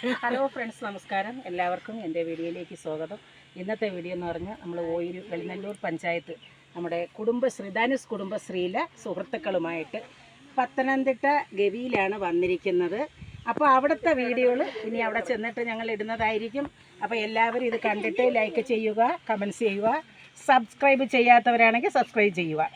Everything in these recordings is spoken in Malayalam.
ഹലോ ഫ്രണ്ട്സ് നമസ്കാരം. എല്ലാവർക്കും എന്റെ വീഡിയോയിലേക്ക് സ്വാഗതം. ഇന്നത്തെ വീഡിയോ എന്ന് പറഞ്ഞാൽ നമ്മൾ ഓയൂർ വെളിനല്ലൂർ പഞ്ചായത്ത് നമ്മുടെ കുടുംബശ്രീ ധനുസ് കുടുംബശ്രീയിലെ സുഹൃത്തുക്കളുമായിട്ട് പത്തനംതിട്ട ഗവിയിലാണ് വന്നിരിക്കുന്നത്. അപ്പോൾ അവിടുത്തെ വീഡിയോകൾ ഇനി അവിടെ ചെന്നിട്ട് ഞങ്ങൾ ഇടുന്നതായിരിക്കും. അപ്പോൾ എല്ലാവരും ഇത് കണ്ടിട്ട് ലൈക്ക് ചെയ്യുക കമൻസ് ചെയ്യുക സബ്സ്ക്രൈബ് ചെയ്യാത്തവരാണെങ്കിൽ സബ്സ്ക്രൈബ് ചെയ്യുക.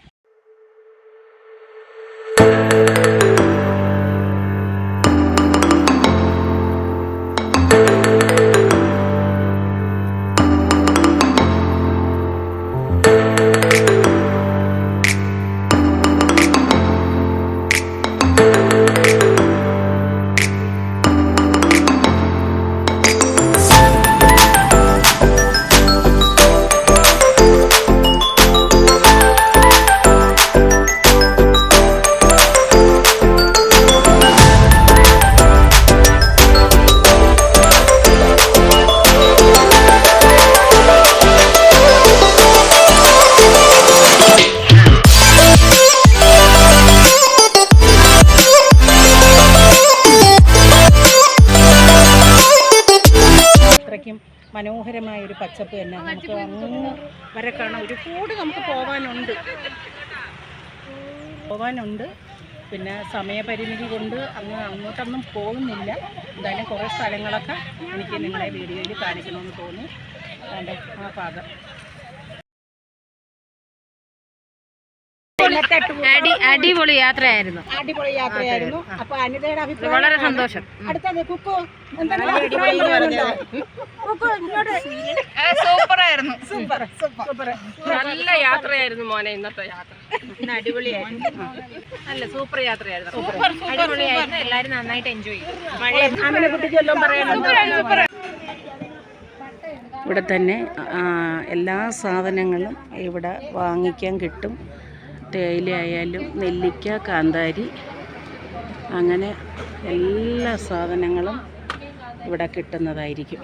മനോഹരമായ ഒരു പച്ചപ്പ് തന്നെ നമുക്ക് അങ്ങ് വരെ കാണാം. ഒരുപാട് നമുക്ക് പോകാനുണ്ട് പോകാനുണ്ട് പിന്നെ സമയപരിമിതി കൊണ്ട് അങ്ങ് അങ്ങോട്ടൊന്നും പോകുന്നില്ല. എന്തായാലും കുറേ സ്ഥലങ്ങളൊക്കെ എനിക്ക് നിങ്ങളെ വീഡിയോയിൽ കാണിക്കണമെന്ന് തോന്നി ആ ഭാഗം അടി അടിപൊളി യാത്രയായിരുന്നു. അടിപൊളി യാത്രയായിരുന്നു. അപ്പൊ അനിതയുടെ അഭിപ്രായം വളരെ സന്തോഷം. അടുത്തത് കുക്കു സൂപ്പറായിരുന്നു. Super super. സൂപ്പർ. നല്ല യാത്രയായിരുന്നു മോനെ ഇന്നത്തെ യാത്ര. ഇന്ന് അടിപൊളിയായിരുന്നു. നല്ല സൂപ്പർ യാത്രയായിരുന്നു. അടിപൊളിയായിരുന്നു. എല്ലാരും നന്നായിട്ട് എൻജോയ് ചെയ്തു. അങ്ങനെ കുട്ടിക്ക് വല്ലതും പറയാനുണ്ടോ? ഇവിടെ തന്നെ എല്ലാ സാധനങ്ങളും ഇവിടെ വാങ്ങിക്കാൻ കിട്ടും. തേയില ആയാലും നെല്ലിക്ക കാന്താരി അങ്ങനെ എല്ലാ സാധനങ്ങളും ഇവിടെ കിട്ടുന്നതായിരിക്കും.